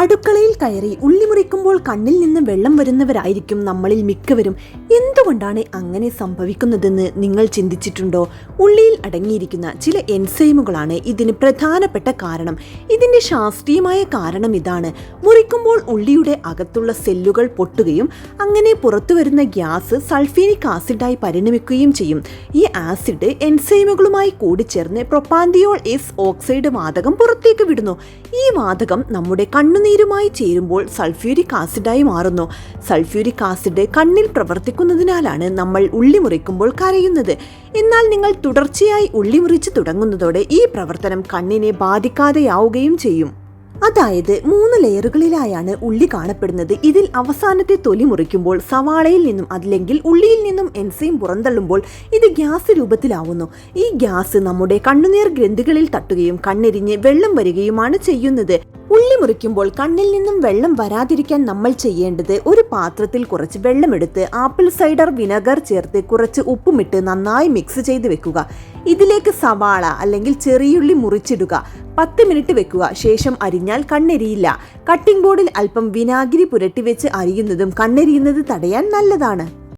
അടുക്കളയിൽ കയറി ഉള്ളി മുറിക്കുമ്പോൾ കണ്ണിൽ നിന്ന് വെള്ളം വരുന്നവരായിരിക്കും നമ്മളിൽ മിക്കവരും. എന്തുകൊണ്ടാണ് അങ്ങനെ സംഭവിക്കുന്നതെന്ന് നിങ്ങൾ ചിന്തിച്ചിട്ടുണ്ടോ? ഉള്ളിയിൽ അടങ്ങിയിരിക്കുന്ന ചില എൻസൈമുകളാണ് ഇതിന് പ്രധാനപ്പെട്ട കാരണം. ഇതിന്റെ ശാസ്ത്രീയമായ കാരണം ഇതാണ്. മുറിക്കുമ്പോൾ ഉള്ളിയുടെ അകത്തുള്ള സെല്ലുകൾ പൊട്ടുകയും അങ്ങനെ പുറത്തു വരുന്ന ഗ്യാസ് സൾഫീനിക് ആസിഡായി പരിണമിക്കുകയും ചെയ്യും. ഈ ആസിഡ് എൻസൈമുകളുമായി കൂടിച്ചേർന്ന് പ്രൊപ്പാന്തിയോൾ എസ് ഓക്സൈഡ് വാതകം പുറത്തേക്ക് വിടുന്നു. ഈ വാതകം നമ്മുടെ കണ്ണുനീരുമായി ചേരുമ്പോൾ സൾഫ്യൂരിക് ആസിഡായി മാറുന്നു. സൾഫ്യൂരിക് ആസിഡ് കണ്ണിൽ പ്രവർത്തിക്കുന്നതിനാലാണ് നമ്മൾ ഉള്ളി മുറിക്കുമ്പോൾ കരയുന്നത്. എന്നാൽ നിങ്ങൾ തുടർച്ചയായി ഉള്ളി മുറിച്ച് തുടങ്ങുന്നതോടെ ഈ പ്രവർത്തനം കണ്ണിനെ ബാധിക്കാതെയാവുകയും ചെയ്യും. അതായത് മൂന്ന് ലെയറുകളിലായാണ് ഉള്ളി കാണപ്പെടുന്നത്. ഇതിൽ അവസാനത്തെ തൊലി മുറിക്കുമ്പോൾ സവാളയിൽ നിന്നും അല്ലെങ്കിൽ ഉള്ളിയിൽ നിന്നും എൻസൈം പുറന്തള്ളുമ്പോൾ ഇത് ഗ്യാസ് രൂപത്തിലാവുന്നു. ഈ ഗ്യാസ് നമ്മുടെ കണ്ണുനീർ ഗ്രന്ഥികളിൽ തട്ടുകയും കണ്ണെരിഞ്ഞ് വെള്ളം വരികയുമാണ് ചെയ്യുന്നത്. ഉള്ളി മുറിക്കുമ്പോൾ കണ്ണിൽ നിന്നും വെള്ളം വരാതിരിക്കാൻ നമ്മൾ ചെയ്യേണ്ടത് ഒരു പാത്രത്തിൽ കുറച്ച് വെള്ളമെടുത്ത് ആപ്പിൾ സൈഡർ വിനെഗർ ചേർത്ത് കുറച്ച് ഉപ്പുമിട്ട് നന്നായി മിക്സ് ചെയ്ത് വെക്കുക. ഇതിലേക്ക് സവാള അല്ലെങ്കിൽ ചെറിയുള്ളി മുറിച്ചിടുക. പത്ത് മിനിറ്റ് വെക്കുക. ശേഷം അരിഞ്ഞാൽ കണ്ണെരിയില്ല. കട്ടിംഗ് ബോർഡിൽ അല്പം വിനാഗിരി പുരട്ടി വെച്ച് അരിയുന്നതും കണ്ണെരിയുന്നത് തടയാൻ നല്ലതാണ്.